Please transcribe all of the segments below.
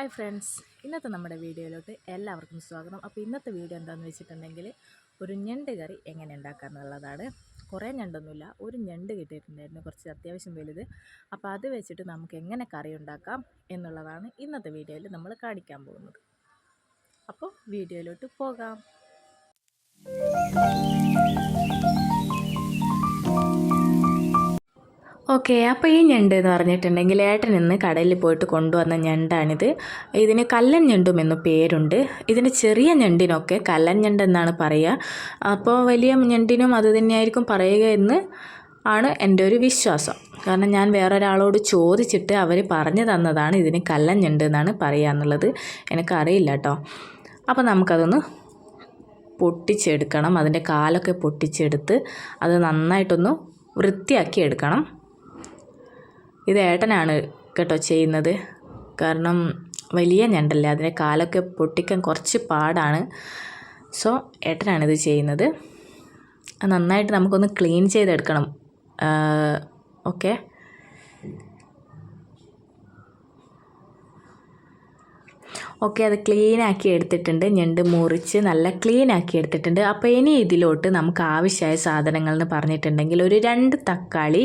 Hi friends. ഇന്നത്തെ നമ്മുടെ വീഡിയോയിലോട്ട് എല്ലാവർക്കും സ്വാഗതം. അപ്പോൾ ഇന്നത്തെ വീഡിയോ എന്താണെന്ന് വെച്ചിട്ടുണ്ടെങ്കിൽ ഒരു ഞണ്ട് കറി എങ്ങനെ ഉണ്ടാക്കാമെന്നുള്ളതാണ് കുറേ ഞണ്ടൊന്നുമില്ല ഒരു ഞണ്ട് കിട്ടിയിട്ടുണ്ടായിരുന്നു കുറച്ച് അത്യാവശ്യം വലുത്. അപ്പോൾ അത് വെച്ചിട്ട് നമുക്ക് എങ്ങനെ കറി ഉണ്ടാക്കാം എന്നുള്ളതാണ് ഇന്നത്തെ വീഡിയോയിൽ നമ്മൾ കാണിക്കാൻ പോകുന്നത്. അപ്പോൾ വീഡിയോയിലോട്ട് പോകാം. ഓക്കെ അപ്പോൾ ഈ ഞണ്ട് എന്ന് പറഞ്ഞിട്ടുണ്ടെങ്കിൽ ഏട്ടൻ ഇന്ന് കടലിൽ പോയിട്ട് കൊണ്ടുവന്ന ഞണ്ടാണിത്. ഇതിന് കല്ലൻ ഞണ്ടും എന്നു പേരുണ്ട്. ഇതിന് ചെറിയ ഞണ്ടിനൊക്കെ കല്ലൻ ഞണ്ട് എന്നാണ് പറയുക. അപ്പോൾ വലിയ ഞണ്ടിനും അത് തന്നെയായിരിക്കും പറയുക എന്ന് ആണ് എന്റെ ഒരു വിശ്വാസം. കാരണം ഞാൻ വേറൊരാളോട് ചോദിച്ചിട്ട് അവർ പറഞ്ഞു തന്നതാണ് ഇതിന് കല്ലൻ ഞണ്ട് എന്നാണ് പറയുക എന്നുള്ളത്. എനിക്കറിയില്ല കേട്ടോ. അപ്പോൾ നമുക്കതൊന്ന് പൊട്ടിച്ചെടുക്കണം. അതിന്റെ കാലൊക്കെ പൊട്ടിച്ചെടുത്ത് അത് നന്നായിട്ടൊന്ന് വൃത്തിയാക്കി എടുക്കണം. ഇത് ഏട്ടനാണ് കേട്ടോ ചെയ്യുന്നത്. കാരണം വലിയ ഞണ്ടല്ലേ അതിന്റെ കാലൊക്കെ പൊട്ടിക്കാൻ കുറച്ച് പാടാണ്. സോ ഏട്ടനാണ് ഇത് ചെയ്യുന്നത്. നന്നായിട്ട് നമുക്കൊന്ന് ക്ലീൻ ചെയ്തെടുക്കണം. ഓക്കെ? ഓക്കെ അത് ക്ലീൻ ആക്കി എടുത്തിട്ടുണ്ട്. ഞണ്ട് മുറിച്ച് നല്ല ക്ലീൻ ആക്കി എടുത്തിട്ടുണ്ട്. അപ്പോൾ ഇനി ഇതിലോട്ട് നമുക്ക് ആവശ്യമായ സാധനങ്ങൾ എന്ന് പറഞ്ഞിട്ടുണ്ടെങ്കിൽ ഒരു രണ്ട് തക്കാളി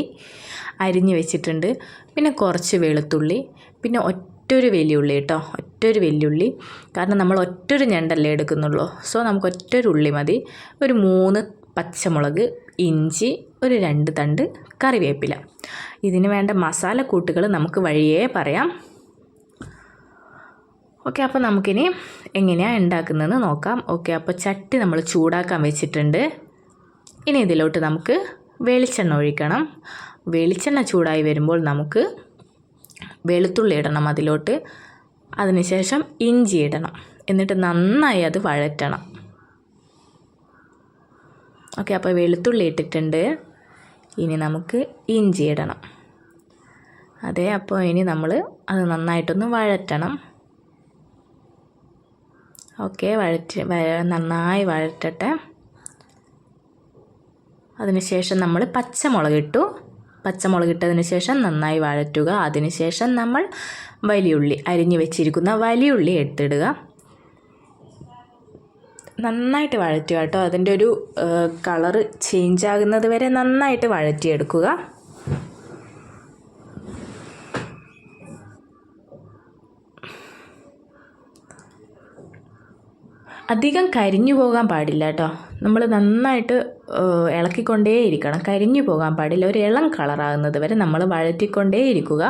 അരിഞ്ഞ് വെച്ചിട്ടുണ്ട്. പിന്നെ കുറച്ച് വെളുത്തുള്ളി പിന്നെ ഒറ്റൊരു വെല്ലുള്ളി കേട്ടോ. ഒറ്റൊരു വെല്ലുള്ളി കാരണം നമ്മൾ ഒറ്റൊരു ഞണ്ടല്ലേ എടുക്കുന്നുള്ളൂ. സോ നമുക്ക് ഒറ്റൊരു ഉള്ളി മതി. ഒരു മൂന്ന് പച്ചമുളക് ഇഞ്ചി ഒരു രണ്ട് തണ്ട് കറിവേപ്പില. ഇതിന് വേണ്ട മസാല കൂട്ടുകൾ നമുക്ക് വഴിയേ പറയാം. ഓക്കെ അപ്പോൾ നമുക്കിനി എങ്ങനെയാണ് ഉണ്ടാക്കുന്നതെന്ന് നോക്കാം. ഓക്കെ അപ്പോൾ ചട്ടി നമ്മൾ ചൂടാക്കാൻ വെച്ചിട്ടുണ്ട്. ഇനി ഇതിലോട്ട് നമുക്ക് വെളിച്ചെണ്ണ ഒഴിക്കണം. വെളിച്ചെണ്ണ ചൂടായി വരുമ്പോൾ നമുക്ക് വെളുത്തുള്ളി ഇടണം അതിലോട്ട്. അതിനുശേഷം ഇഞ്ചി ഇടണം. എന്നിട്ട് നന്നായി അത് വഴറ്റണം. ഓക്കെ അപ്പോൾ വെളുത്തുള്ളി ഇട്ടിട്ടുണ്ട്. ഇനി നമുക്ക് ഇഞ്ചി ഇടണം. അതെ അപ്പോൾ ഇനി നമ്മൾ അത് നന്നായിട്ടൊന്ന് വഴറ്റണം. ഓക്കെ വഴറ്റി നന്നായി വഴറ്റട്ടെ. അതിനുശേഷം നമ്മൾ പച്ചമുളക് ഇട്ടു. പച്ചമുളക് ഇട്ടതിന് ശേഷം നന്നായി വഴറ്റുക. അതിനുശേഷം നമ്മൾ വലിയുള്ളി അരിഞ്ഞു വെച്ചിരിക്കുന്ന വലിയുള്ളി എടുത്തിടുക. നന്നായിട്ട് വഴറ്റുക കേട്ടോ. അതിന്റെ ഒരു കളറ് ചേഞ്ച് ആകുന്നത് വരെ നന്നായിട്ട് വഴറ്റിയെടുക്കുക. അധികം കരിഞ്ഞു പോകാൻ പാടില്ല കേട്ടോ നമ്മൾ നന്നായിട്ട് ഇളക്കിക്കൊണ്ടേയിരിക്കണം. കരിഞ്ഞു പോകാൻ പാടില്ല. ഒരു ഇളം കളറാകുന്നത് വരെ നമ്മൾ വഴറ്റിക്കൊണ്ടേയിരിക്കുക.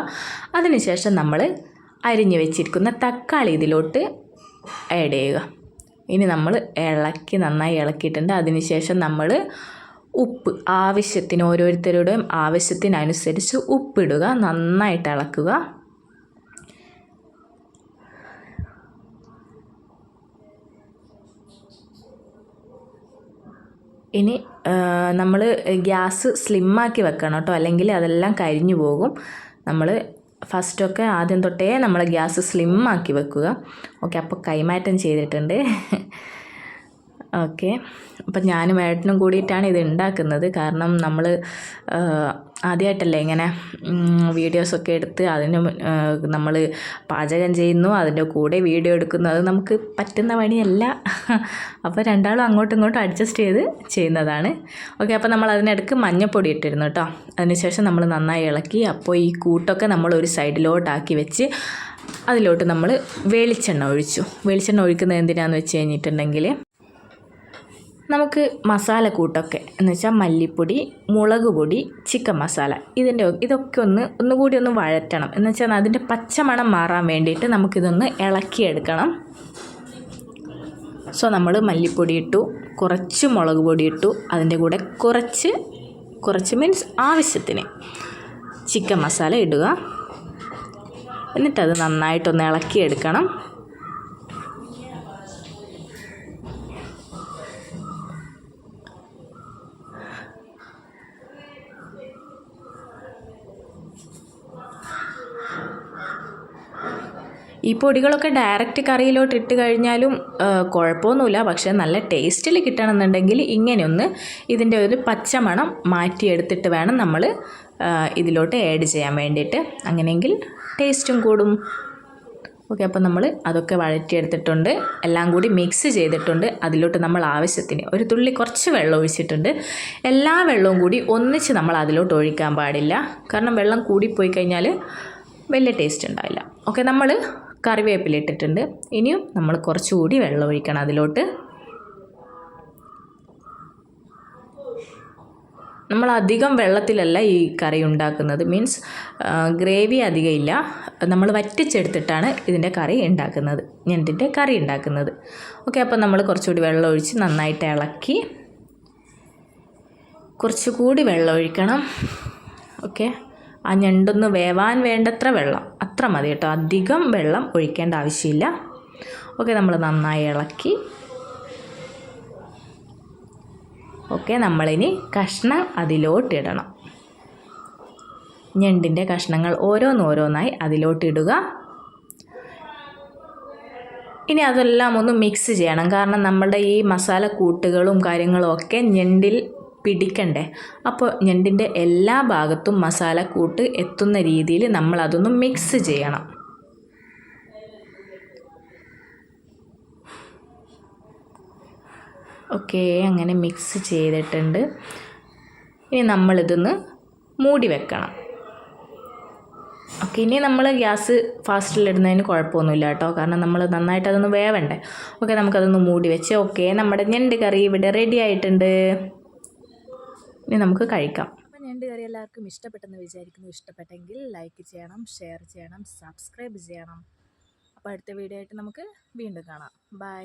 അതിനുശേഷം നമ്മൾ അരിഞ്ഞു വെച്ചിരിക്കുന്ന തക്കാളി ഇതിലോട്ട് ആഡ് ചെയ്യുക. ഇനി നമ്മൾ ഇളക്കി നന്നായി ഇളക്കിയിട്ടുണ്ട്. അതിനുശേഷം നമ്മൾ ഉപ്പ് ആവശ്യത്തിന് ഓരോരുത്തരുടെയും ആവശ്യത്തിനനുസരിച്ച് ഉപ്പിടുക. നന്നായിട്ട് ഇളക്കുക. ഇനി നമ്മൾ ഗ്യാസ് സ്ലിമ്മാക്കി വെക്കണം കേട്ടോ. അല്ലെങ്കിൽ അതെല്ലാം കരിഞ്ഞു പോകും. നമ്മൾ ഫസ്റ്റൊക്കെ ആദ്യം തൊട്ടേ നമ്മൾ ഗ്യാസ് സ്ലിമ്മാക്കി വെക്കുക. ഓക്കെ അപ്പോൾ കൈമാറ്റം ചെയ്തിട്ടുണ്ട്. ഓക്കെ. അപ്പം ഞാനും ഏട്ടനും കൂടിയിട്ടാണ് ഇത് ഉണ്ടാക്കുന്നത് കാരണം നമ്മൾ ആദ്യമായിട്ടല്ലേ ഇങ്ങനെ വീഡിയോസൊക്കെ എടുത്ത് അതിന് നമ്മൾ പാചകം ചെയ്യുന്നു അതിന്റെ കൂടെ വീഡിയോ എടുക്കുന്നു. അത് നമുക്ക് പറ്റുന്ന പണിയല്ല. അപ്പോൾ രണ്ടാളും അങ്ങോട്ടും ഇങ്ങോട്ടും അഡ്ജസ്റ്റ് ചെയ്ത് ചെയ്യുന്നതാണ്. ഓക്കെ അപ്പോൾ നമ്മൾ അതിനിടയ്ക്ക് മഞ്ഞപ്പൊടി ഇട്ടിരുന്നു കേട്ടോ അതിനുശേഷം നമ്മൾ നന്നായി ഇളക്കി അപ്പോൾ ഈ കൂട്ടൊക്കെ നമ്മൾ ഒരു സൈഡിലോട്ടാക്കി വെച്ച് അതിലോട്ട് നമ്മൾ വെളിച്ചെണ്ണ ഒഴിച്ചു. വെളിച്ചെണ്ണ ഒഴിക്കുന്നത് എന്തിനാണെന്ന് വെച്ച് കഴിഞ്ഞിട്ടുണ്ടെങ്കിൽ നമുക്ക് മസാല കൂട്ടൊക്കെ. എന്ന് വെച്ചാൽ മല്ലിപ്പൊടി മുളക് പൊടി ചിക്കൻ മസാല. ഇതിന്റെ ഇതൊക്കെ ഒന്ന് ഒന്നുകൂടി ഒന്ന് വഴറ്റണം. എന്ന് വെച്ചാൽ അതിന്റെ പച്ചമണം മാറാൻ വേണ്ടിയിട്ട് നമുക്കിതൊന്ന് ഇളക്കിയെടുക്കണം. സോ നമ്മൾ മല്ലിപ്പൊടി ഇട്ടു കുറച്ച് മുളക് പൊടി ഇട്ടു അതിന്റെ കൂടെ കുറച്ച് കുറച്ച് മീൻസ് ആവശ്യത്തിന് ചിക്കൻ മസാല ഇടുക. എന്നിട്ടത് നന്നായിട്ടൊന്ന് ഇളക്കിയെടുക്കണം. ഈ പൊടികളൊക്കെ ഡയറക്റ്റ് കറിയിലോട്ട് ഇട്ട് കഴിഞ്ഞാലും കുഴപ്പമൊന്നുമില്ല. പക്ഷേ നല്ല ടേസ്റ്റിൽ കിട്ടണമെന്നുണ്ടെങ്കിൽ ഇങ്ങനെയൊന്ന് ഇതിന്റെ ഒരു പച്ചമണം മാറ്റിയെടുത്തിട്ട് വേണം നമ്മൾ ഇതിലോട്ട് ആഡ് ചെയ്യാൻ വേണ്ടിയിട്ട്. അങ്ങനെയെങ്കിൽ ടേസ്റ്റും കൂടും. ഓക്കെ അപ്പോൾ നമ്മൾ അതൊക്കെ വഴറ്റിയെടുത്തിട്ടുണ്ട്. എല്ലാം കൂടി മിക്സ് ചെയ്തിട്ടുണ്ട്. അതിലോട്ട് നമ്മൾ ആവശ്യത്തിന് ഒരു തുള്ളി കുറച്ച് വെള്ളം ഒഴിച്ചിട്ടുണ്ട്. എല്ലാ വെള്ളവും കൂടി ഒന്നിച്ച് നമ്മൾ അതിലോട്ട് ഒഴിക്കാൻ പാടില്ല. കാരണം വെള്ളം കൂടിപ്പോയി കഴിഞ്ഞാൽ വലിയ ടേസ്റ്റ് ഉണ്ടാവില്ല. ഓക്കെ നമ്മൾ കറിവേപ്പില ഇട്ടിട്ടുണ്ട്. ഇനിയും നമ്മൾ കുറച്ചുകൂടി വെള്ളം ഒഴിക്കണം അതിലോട്ട്. നമ്മൾ അധികം വെള്ളത്തിലല്ല ഈ കറി ഉണ്ടാക്കുന്നത്. മീൻസ് ഗ്രേവി അധികം ഇല്ല. നമ്മൾ വറ്റിച്ചെടുത്തിട്ടാണ് ഇതിന്റെ കറി ഉണ്ടാക്കുന്നത്. ഞണ്ടിന്റെ കറി ഉണ്ടാക്കുന്നത്. ഓക്കെ അപ്പോൾ നമ്മൾ കുറച്ചുകൂടി വെള്ളം ഒഴിച്ച് നന്നായിട്ട് ഇളക്കി കുറച്ചുകൂടി വെള്ളം ഒഴിക്കണം. ഓക്കെ ആ ഞണ്ടൊന്ന് വേവാൻ വേണ്ടത്ര വെള്ളം. അത്ര മതി കേട്ടോ. അധികം വെള്ളം ഒഴിക്കേണ്ട ആവശ്യമില്ല. ഓക്കെ നമ്മൾ നന്നായി ഇളക്കി. ഓക്കെ നമ്മളിനി കഷ്ണം അതിലോട്ടിടണം ഞണ്ടിന്റെ കഷ്ണങ്ങൾ ഓരോന്നോരോന്നായി അതിലോട്ടിടുക ഇനി അതെല്ലാം ഒന്ന് മിക്സ് ചെയ്യണം. കാരണം നമ്മുടെ ഈ മസാല കൂട്ടുകളും കാര്യങ്ങളും ഒക്കെ ഞണ്ടിൽ പിടിക്കണ്ടേ? അപ്പോൾ ഞണ്ടിന്റെ എല്ലാ ഭാഗത്തും മസാല കൂട്ട് എത്തുന്ന രീതിയിൽ നമ്മൾ അതൊന്ന് മിക്സ് ചെയ്യണം. ഓക്കെ അങ്ങനെ മിക്സ് ചെയ്തിട്ടുണ്ട്. ഇനി നമ്മളിതൊന്ന് മൂടി വെക്കണം. ഓക്കെ ഇനി നമ്മൾ ഗ്യാസ് ഫാസ്റ്റിലിടുന്നതിന് കുഴപ്പമൊന്നുമില്ല കേട്ടോ. കാരണം നമ്മൾ നന്നായിട്ട് അതൊന്ന് വേവണ്ടേ? ഓക്കെ നമുക്കതൊന്ന് മൂടി വെച്ച് ഓക്കെ നമ്മുടെ ഞണ്ട് കറി ഇവിടെ റെഡി ആയിട്ടുണ്ട്. ഇനി നമുക്ക് കഴിക്കാം. ഞണ്ട് കറി എല്ലാവർക്കും ഇഷ്ടപ്പെട്ടെന്ന് വിചാരിക്കുന്നു. ഇഷ്ടപ്പെട്ടെങ്കിൽ ലൈക്ക് ചെയ്യണം ഷെയർ ചെയ്യണം സബ്സ്ക്രൈബ് ചെയ്യണം. അപ്പോൾ അടുത്ത വീഡിയോ ആയിട്ട് നമുക്ക് വീണ്ടും കാണാം. ബൈ